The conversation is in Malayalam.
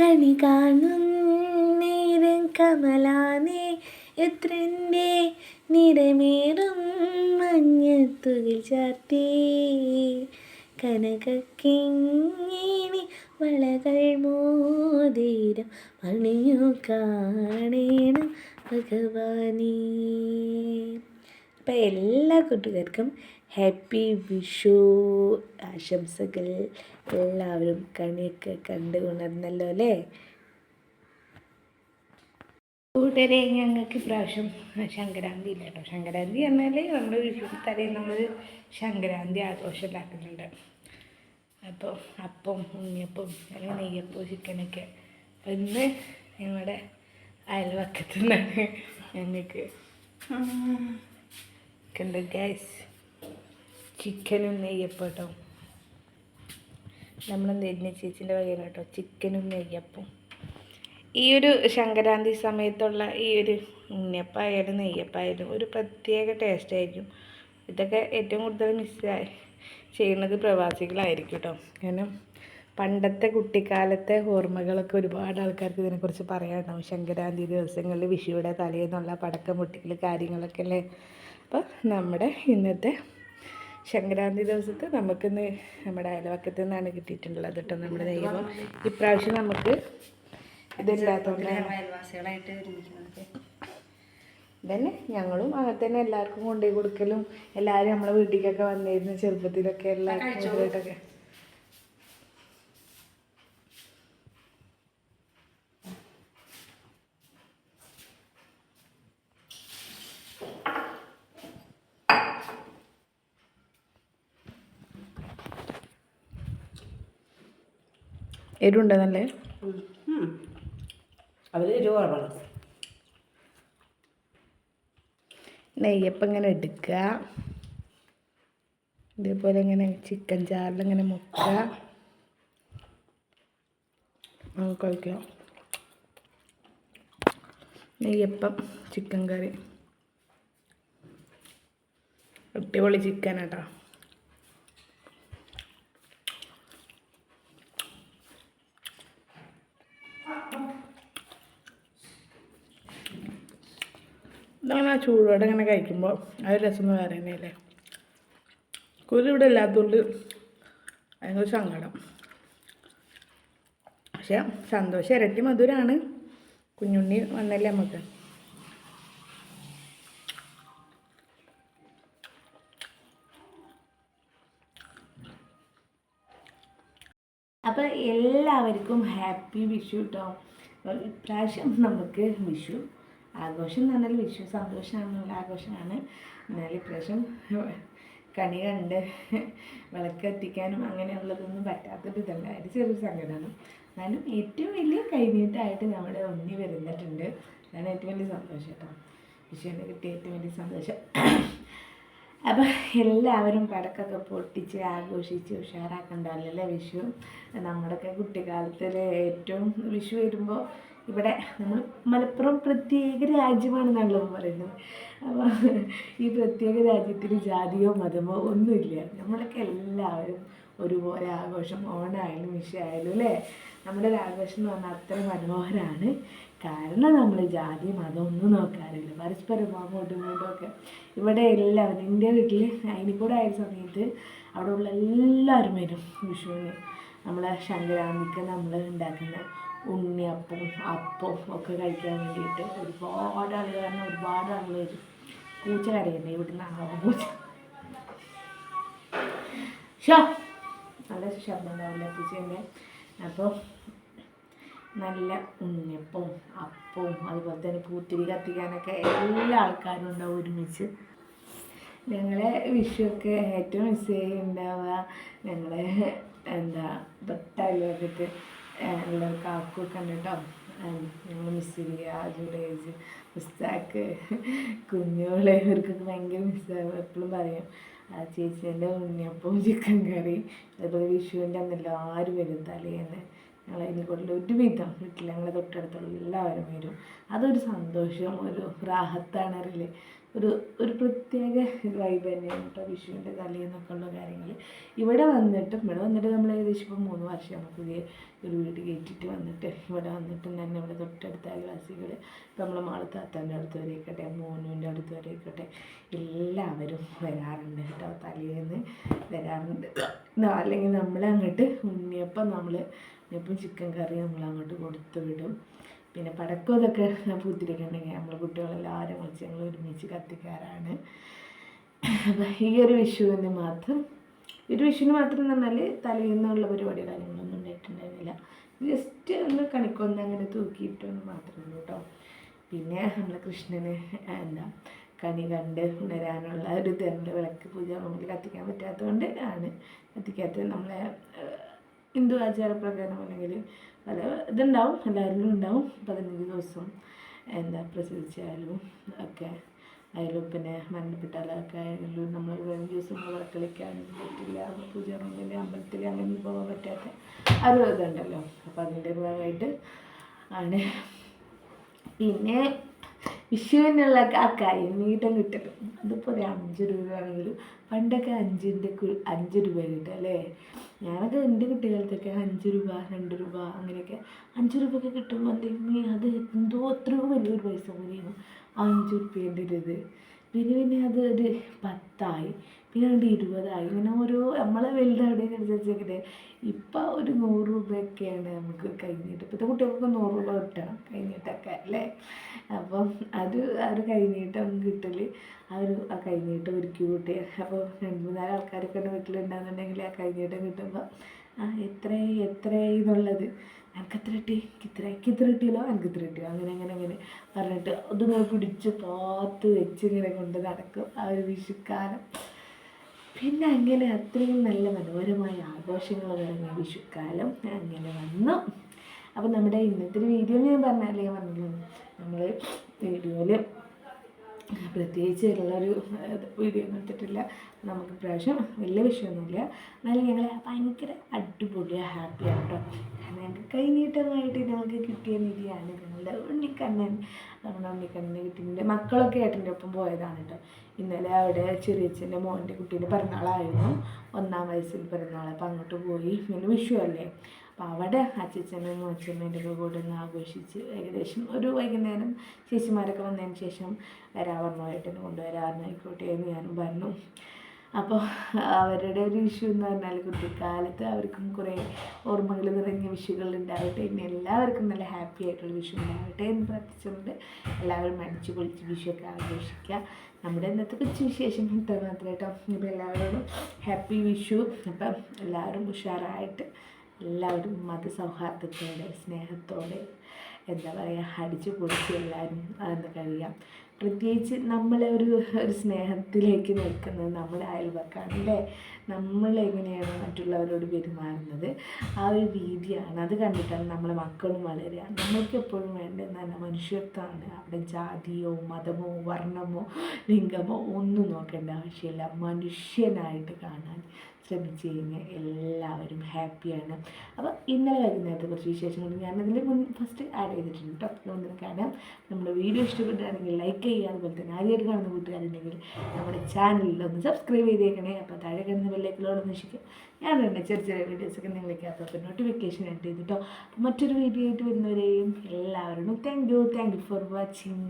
കണി കാണും. നേരം കമലാനേ എത്രന്റെ നിറമേറും. മഞ്ഞത്തുകിൽ ചാർത്തി. കനകക്കിങ്ങിനി വളകൾ മോതിരം മണിയു കാണേണം ഭഗവാനേ. അപ്പം എല്ലാ കൂട്ടുകാർക്കും ഹാപ്പി വിഷു ആശംസകൾ. എല്ലാവരും കണിയൊക്കെ കണ്ട് ഉണർന്നല്ലോ അല്ലേ? കൂട്ടരെ ഞങ്ങൾക്ക് ഇപ്രാവശ്യം ശങ്കരാന്തി ഇല്ല കേട്ടോ. സംക്രാന്തി പറഞ്ഞാൽ നമ്മൾ വിഷു തലേ നമ്മൾ ശങ്കരാന്തി ആഘോഷം ഉണ്ടാക്കുന്നുണ്ട് അപ്പോൾ അപ്പം ഉണ്ണിയപ്പം അല്ലെങ്കിൽ നെയ്യപ്പം ചിക്കനൊക്കെ. അപ്പം ഇന്ന് ഞങ്ങളുടെ അയൽവക്കത്തു നിന്നാണ് ഞങ്ങൾക്ക് കണ്ടോ ഗ്യാസ് ചിക്കനും നെയ്യപ്പം കേട്ടോ. നമ്മൾ നെല്ലിന ചേച്ചിന്റെ വകയാണ് കേട്ടോ. ചിക്കനും നെയ്യപ്പം. ഈ ഒരു ശങ്കരാന്തി സമയത്തുള്ള ഈ ഒരു ഉണ്ണിയപ്പായാലും നെയ്യപ്പായാലും ഒരു പ്രത്യേക ടേസ്റ്റ് ആയിരിക്കും. ഇതൊക്കെ ഏറ്റവും കൂടുതൽ മിസ് ചെയ്യുന്നത് പ്രവാസികളായിരിക്കും കേട്ടോ. കാരണം പണ്ടത്തെ കുട്ടിക്കാലത്തെ ഓർമ്മകളൊക്കെ ഒരുപാട് ആൾക്കാർക്ക് ഇതിനെക്കുറിച്ച് പറയാനുണ്ടാവും. ശങ്കരാന്തി ദിവസങ്ങളിൽ വിഷുവിടെ തലേന്നുള്ള പടക്കം പൊട്ടിക്കൽ കാര്യങ്ങളൊക്കെ അല്ലേ? അപ്പോൾ നമ്മുടെ ഇന്നത്തെ സംക്രാന്തി ദിവസത്തെ നമുക്കിന്ന് നമ്മുടെ അയൽവക്കത്തു നിന്നാണ് കിട്ടിയിട്ടുള്ളത് കേട്ടോ നമ്മുടെ ദൈവം. ഇപ്രാവശ്യം നമുക്ക് ഇതില്ലാത്തതുകൊണ്ടാണ് അയൽവാസികളായിട്ട് ഞങ്ങളും അങ്ങനെ തന്നെ എല്ലാവർക്കും കൊണ്ടുപോയി കൊടുക്കലും. എല്ലാവരും നമ്മളെ വീട്ടിലേക്കൊക്കെ വന്നിരുന്നു ചെറുപ്പത്തിലൊക്കെ എല്ലാവർക്കും കൊണ്ടുപോയിട്ടൊക്കെ നല്ല അവർ കുറവാണ്. നെയ്യപ്പം ഇങ്ങനെ എടുക്കുക? ഇതേപോലെ ഇങ്ങനെ ചിക്കൻ ചാറിലിങ്ങനെ മുക്ക നമുക്ക് കഴിക്കാം നെയ്യപ്പം ചിക്കൻ കറി. അടിപൊളി ചിക്കൻ കേട്ടോ. ഇതങ്ങനെ ആ ചൂടോടെ ഇങ്ങനെ കഴിക്കുമ്പോൾ ആ ഒരു രസം വേറെ തന്നെയല്ലേ കുരു ഇവിടെ ഇല്ലാത്തതുകൊണ്ട് ഭയങ്കര സങ്കടം. പക്ഷെ സന്തോഷം ഇരട്ടി മധുരമാണ് കുഞ്ഞുണ്ണി വന്നല്ലേ നമുക്ക്. അപ്പോൾ എല്ലാവർക്കും ഹാപ്പി വിഷു കേട്ടോ ഇപ്രാവശ്യം നമുക്ക് വിഷു ആഘോഷം എന്ന് പറഞ്ഞാൽ വിഷു സന്തോഷമാണ് ആഘോഷമാണ്. എന്നാൽ ഇപ്രാവശ്യം കണി കണ്ട് വിളക്ക് എത്തിക്കാനും അങ്ങനെയുള്ളതൊന്നും പറ്റാത്തൊരു ഇതല്ല അത് ചെറിയൊരു സങ്കടമാണ്. എന്നാലും ഏറ്റവും വലിയ കൈനീട്ടായിട്ട് നമ്മുടെ ഉണ്ണി വരുന്നിട്ടുണ്ട്. അതാണ് ഏറ്റവും വലിയ സന്തോഷം കേട്ടോ. വിഷുവിന് കിട്ടിയ ഏറ്റവും വലിയ സന്തോഷം. അപ്പോൾ എല്ലാവരും പടക്കൊക്കെ പൊട്ടിച്ച് ആഘോഷിച്ച് ഉഷാറാക്കണ്ടല്ലേ വിഷു? നമ്മുടെയൊക്കെ കുട്ടിക്കാലത്തിൽ ഏറ്റവും വിഷു വരുമ്പോൾ ഇവിടെ നമ്മൾ മലപ്പുറം പ്രത്യേക രാജ്യമാണെന്നാണല്ലോ പറയുന്നത്. അപ്പോൾ ഈ പ്രത്യേക രാജ്യത്തിൽ ജാതിയോ മതമോ ഒന്നുമില്ല. നമ്മളൊക്കെ എല്ലാവരും ഒരുപോലെ ആഘോഷം ഓണായാലും വിഷയായാലും അല്ലേ? നമ്മുടെ ഒരു ആഘോഷം എന്ന് പറഞ്ഞാൽ അത്ര മനോഹരമാണ് കാരണം നമ്മൾ ജാതി മതം ഒന്നും നോക്കാറില്ല. പരസ്പരം അങ്ങോട്ടും ഇങ്ങോട്ടും ഒക്കെ ഇവിടെ എല്ലാവരും എന്റെ വീട്ടിൽ അതിനിക്കൂടെ ആയ സമയത്ത് അവിടെ ഉള്ള എല്ലാവരും വരും വിഷുവിന്. നമ്മളെ ശങ്കരാമിക്ക് നമ്മൾ ഉണ്ടാക്കുന്ന ഉണ്ണിയപ്പവും അപ്പം ഒക്കെ കഴിക്കാൻ വേണ്ടിയിട്ട് ഒരുപാട് ആളുകൾ കാരണം ഒരുപാട് ആളുകൾ വരും. പൂച്ച കരയണ്ടേ ഇവിടുന്ന് ആളാവും പൂച്ച. ഷോ നല്ല ശബ്ദം ഉണ്ടാവില്ല പൂച്ചേന്റെ? അപ്പോൾ നല്ല ഉണ്ണിയപ്പം അപ്പവും അതുപോലെ തന്നെ പൂത്തിരി കത്തിക്കാനൊക്കെ എല്ലാ ആൾക്കാരും ഉണ്ടാവും ഒരുമിച്ച്. ഞങ്ങളെ വിഷുവൊക്കെ ഏറ്റവും മിസ് ചെയ്യുന്നുണ്ടാവുക ഞങ്ങളെ എന്താ തൊട്ടയൽവക്കത്ത് ഉള്ള കാക്കൊക്കെ ഉണ്ട് കേട്ടോ ഞങ്ങൾ മിസ് ചെയ്യുക ജുഡേജ് മുസ്താക്ക് കുഞ്ഞോളെ ഇവർക്കൊക്കെ ഭയങ്കര മിസ്സാകും എപ്പോഴും പറയും ചേച്ചീന്റെ ഉണ്ണിയപ്പവും ചിക്കൻ കറി അതുപോലെ വിഷുവിന്റെ അന്ന് എല്ലാവരും വരും തലേന്ന്. ഞങ്ങൾ അതിനെക്കൊണ്ടുള്ള ഒരുവിധം വീട്ടിൽ ഞങ്ങളെ തൊട്ടടുത്തുള്ള എല്ലാവരും വരും. അതൊരു സന്തോഷം ഒരു റാഹത്താണ് അറിയില്ലേ ഒരു ഒരു പ്രത്യേക വൈബ് തന്നെയാണ് കേട്ടോ വിഷുവിന്റെ തലേന്നൊക്കെ ഉള്ള കാര്യങ്ങൾ ഇവിടെ വന്നിട്ട് ഇവിടെ വന്നിട്ട് നമ്മൾ ഏകദേശം ഇപ്പോൾ മൂന്ന് വർഷമാണ് പുതിയ ഒരു വീട് കയറ്റിയിട്ട് വന്നിട്ട്. ഇവിടെ വന്നിട്ട് തന്നെ ഇവിടെ തൊട്ടടുത്ത അയൽവാസികൾ ഇപ്പോൾ നമ്മളെ മാൾ താത്താന്റെ അടുത്ത് വരെയൊക്കട്ടെ മോനുവിന്റെ അടുത്ത് വരെയൊക്കട്ടെ എല്ലാവരും വരാറുണ്ട് കേട്ടോ തലേന്ന് വരാറുണ്ട്. അല്ലെങ്കിൽ നമ്മളങ്ങോട്ട് ഉണ്ണിയപ്പം നമ്മൾ ഉണ്ണിയപ്പം ചിക്കൻ കറി നമ്മൾ അങ്ങോട്ട് കൊടുത്തു വിടും. പിന്നെ പടക്കം ഇതൊക്കെ പൂത്തിരിക്കെ ഉണ്ടെങ്കിൽ നമ്മൾ കുട്ടികളെല്ലാവരും വിളിച്ച് ഞങ്ങൾ ഒരുമിച്ച് കത്തിക്കാറാണ്. അപ്പം ഈ ഒരു വിഷുവിന് മാത്രം ഒരു വിഷുവിന് മാത്രം എന്ന് പറഞ്ഞാൽ തലേന്നുള്ള പരിപാടി കാര്യങ്ങളൊന്നും ഉണ്ടായിട്ടുണ്ടായിരുന്നില്ല. ജസ്റ്റ് ഒന്ന് കണിക്കൊന്ന് അങ്ങനെ തൂക്കിയിട്ടൊന്ന് മാത്രമേ കേട്ടോ പിന്നെ നമ്മൾ കൃഷ്ണന് എന്താ കണി കണ്ട് ഉണരാനുള്ള ഒരു ഇതുണ്ട് വിളക്ക് പൂജ നമുക്ക് കത്തിക്കാൻ പറ്റാത്തതുകൊണ്ട് ആണ്. കത്തിക്കാത്തത് നമ്മളെ ഹിന്ദു ആചാരപ്രകാരം അല്ലെങ്കിൽ പല ഇതുണ്ടാവും എല്ലാവരിലും ഉണ്ടാവും. പതിനഞ്ച് ദിവസം എന്താ പ്രസവിച്ചാലും ഒക്കെ അതിലും പിന്നെ മരണപ്പെട്ടാലൊക്കെ ആയാലും നമ്മൾ പതിനഞ്ച് ദിവസം കളിക്കാനൊന്നും പറ്റില്ല. പൂജ റൂമിൽ അമ്പലത്തിൽ അങ്ങനെ പോകാൻ പറ്റാത്ത ആ ഒരു ഇതുണ്ടല്ലോ അപ്പോൾ അതിന്റെ ഭാഗമായിട്ട് ആണ്. പിന്നെ വിഷുവിനുള്ള ആ കൈനീട്ടം കിട്ടണം അതിപ്പോൾ ഒരു അഞ്ച് രൂപയാണെങ്കിലും പണ്ടൊക്കെ അഞ്ചിന്റെ അഞ്ച് രൂപ കിട്ടും അല്ലേ? ഞാനൊക്കെ എന്റെ കുട്ടികാലത്തൊക്കെ അഞ്ച് രൂപ രണ്ട് രൂപ അങ്ങനെയൊക്കെ അഞ്ച് രൂപയൊക്കെ കിട്ടുമ്പോൾ എന്തെങ്കിലും അത് എന്തോ അത്രയോ വലിയൊരു പൈസ പോലെയാണ്. അഞ്ച് റുപ്യേന്റെ ഒരു ഇത് പിന്നെ പിന്നെ അത് ഒരു പത്തായി പിന്നെ അത് ഇരുപതായി ഇങ്ങനെ ഓരോ നമ്മളെ ഇങ്ങനെ ഇപ്പം ഒരു നൂറ് രൂപയൊക്കെയാണ് നമുക്ക് കഴിഞ്ഞിട്ട്. ഇപ്പോഴത്തെ കുട്ടികൾക്ക് നൂറ് രൂപ കിട്ടണം കഴിഞ്ഞിട്ടൊക്കെ അല്ലേ? അപ്പം അത് ആ ഒരു കൈനീട്ടം കിട്ടൽ ആ ഒരു ആ കഴിഞ്ഞിട്ട് ഒരുക്കി കൂട്ടി അപ്പോൾ രണ്ട് മൂന്നാൽ ആൾക്കാരൊക്കെ വീട്ടിലുണ്ടാകുന്നുണ്ടെങ്കിൽ ആ കഴിഞ്ഞിട്ട് കിട്ടുമ്പോൾ എത്ര എത്രയായി എന്നുള്ളത് എനിക്ക് എത്ര കിട്ടി? ഇത്ര ഇത്ര കിട്ടിയല്ലോ? എനിക്ക് ഇത്ര അങ്ങനെ അങ്ങനെ അങ്ങനെ പറഞ്ഞിട്ട് അതിങ്ങനെ പിടിച്ച് പാത്ത് വെച്ച് ഇങ്ങനെ കൊണ്ട് നടക്കും. ആ ഒരു വിഷുക്കാലം. പിന്നെ അങ്ങനെ അത്രയും നല്ല മനോഹരമായ ആഘോഷങ്ങൾ തുടങ്ങിയ വിഷുക്കാലം അങ്ങനെ വന്നു. അപ്പോൾ നമ്മുടെ ഇന്നത്തെ ഒരു വീഡിയോ ഞാൻ പറഞ്ഞാലേ ഞാൻ പറഞ്ഞല്ലോ? നമ്മൾ വീഡിയോയിൽ പ്രത്യേകിച്ച് ഉള്ളൊരു വീഡിയോ ഒന്നും എടുത്തിട്ടില്ല. നമുക്ക് പ്രാവശ്യം വലിയ വിഷയമൊന്നുമില്ല. എന്നാലും ഞങ്ങൾ ഭയങ്കര അടിപൊളിയാണ് ഹാപ്പിയാണ് കേട്ടോ കാരണം ഞങ്ങൾക്ക് കൈനീട്ടമായിട്ട് ഞങ്ങൾക്ക് കിട്ടിയ നിധിയാണ് ഞങ്ങളുടെ ഉണ്ണിക്കണ്ണൻ. നമ്മുടെ ഉണ്ണിക്കണ്ണനെ കിട്ടിയിട്ടുണ്ട് മക്കളൊക്കെ ഏട്ടന്റെ ഒപ്പം പോയതാണ് കേട്ടോ ഇന്നലെ അവിടെ ചെറിയച്ഛന്റെ മോന്റെ കുട്ടീന്റെ പിറന്നാളായിരുന്നു. ഒന്നാം വയസ്സിൽ പിറന്നാൾ അപ്പോൾ അങ്ങോട്ട് പോയി. പിന്നെ വിഷു അല്ലേ അപ്പോൾ അവിടെ അച്ഛനും മോച്ചമ്മേന്റെ ഒക്കെ കൂടെ ഒന്ന് ആഘോഷിച്ച് ഏകദേശം ഒരു വൈകുന്നേരം ചേച്ചിമാരൊക്കെ വന്നതിന് ശേഷം വരാൻ പറഞ്ഞു ഏട്ടനെ കൊണ്ടുവരാമെന്ന് ആയിക്കോട്ടെ എന്ന് ഞാനും പറഞ്ഞു. അപ്പോൾ അവരുടെ ഒരു വിഷു എന്ന് പറഞ്ഞാൽ കുട്ടിക്കാലത്ത് അവർക്കും കുറേ ഓർമ്മകൾ നിറഞ്ഞ വിഷുകൾ ഉണ്ടാവട്ടെ ഇനി എല്ലാവർക്കും നല്ല ഹാപ്പി ആയിട്ടുള്ള വിഷു ഉണ്ടാവട്ടെ എന്ന് പ്രാർത്ഥിച്ചുകൊണ്ട് എല്ലാവരും അടിച്ചു പൊളിച്ച് വിഷുവൊക്കെ ആഘോഷിക്കുക. നമ്മുടെ ഇന്നത്തെ കൊച്ചു വിശേഷം ഇത്ര മാത്രം കേട്ടോ. അപ്പോൾ എല്ലാവരോടും ഹാപ്പി വിഷു. അപ്പം എല്ലാവരും ഉഷാറായിട്ട് എല്ലാവരും മതസൗഹാർദ്ദത്തോടെ സ്നേഹത്തോടെ എന്താ പറയുക അടിച്ചു പൊളിച്ച് എല്ലാവരും അതെന്ന് കഴിയാം. പ്രത്യേകിച്ച് നമ്മളെ ഒരു ഒരു സ്നേഹത്തിലേക്ക് നിൽക്കുന്നത് നമ്മുടെ അയൽവക്കാണ് അല്ലേ? നമ്മൾ എങ്ങനെയാണ് മറ്റുള്ളവരോട് പെരുമാറുന്നത്? ആ ഒരു രീതിയാണ് അത് കണ്ടിട്ടാണ് നമ്മളെ മക്കളും വളരുക. നമ്മൾക്ക് എപ്പോഴും വേണ്ടത് നല്ല മനുഷ്യത്വമാണ്. അവിടെ ജാതിയോ മതമോ വർണമോ ലിംഗമോ ഒന്നും നോക്കേണ്ട ആവശ്യമില്ല. മനുഷ്യനായിട്ട് കാണാൻ ശ്രമിച്ചു കഴിഞ്ഞാൽ എല്ലാവരും ഹാപ്പിയാണ്. അപ്പോൾ ഇന്നലെ വൈകുന്നേരത്തെ കുറച്ച് വിശേഷങ്ങൾ ഞാനതിന്റെ മുൻ ഫസ്റ്റ് ആഡ് ചെയ്തിട്ടുണ്ട് കേട്ടോ. അതുകൊണ്ട് കാണാം. നമ്മുടെ വീഡിയോ ഇഷ്ടപ്പെട്ടാണെങ്കിൽ ലൈക്ക് ചെയ്യുക അതുപോലെ തന്നെ. ആദ്യമായിട്ട് കാണുന്ന കൂട്ടുകാരുണ്ടെങ്കിൽ നമ്മുടെ ചാനലിലൊന്ന് സബ്സ്ക്രൈബ് ചെയ്തേക്കണേ. അപ്പോൾ താഴെ കാണുന്ന ബെല്ലൈക്കിലോട് നിശ്ചയിക്കും ഞാൻ തന്നെ ചെറിയ ചെറിയ വീഡിയോസൊക്കെ നിങ്ങളിലേക്ക് അപ്പോൾ നോട്ടിഫിക്കേഷൻ ആയിട്ട് ചെയ്തിട്ടോ. മറ്റൊരു വീഡിയോ ആയിട്ട് വരുന്നവരെയും എല്ലാവരോടും thank you thank you for watching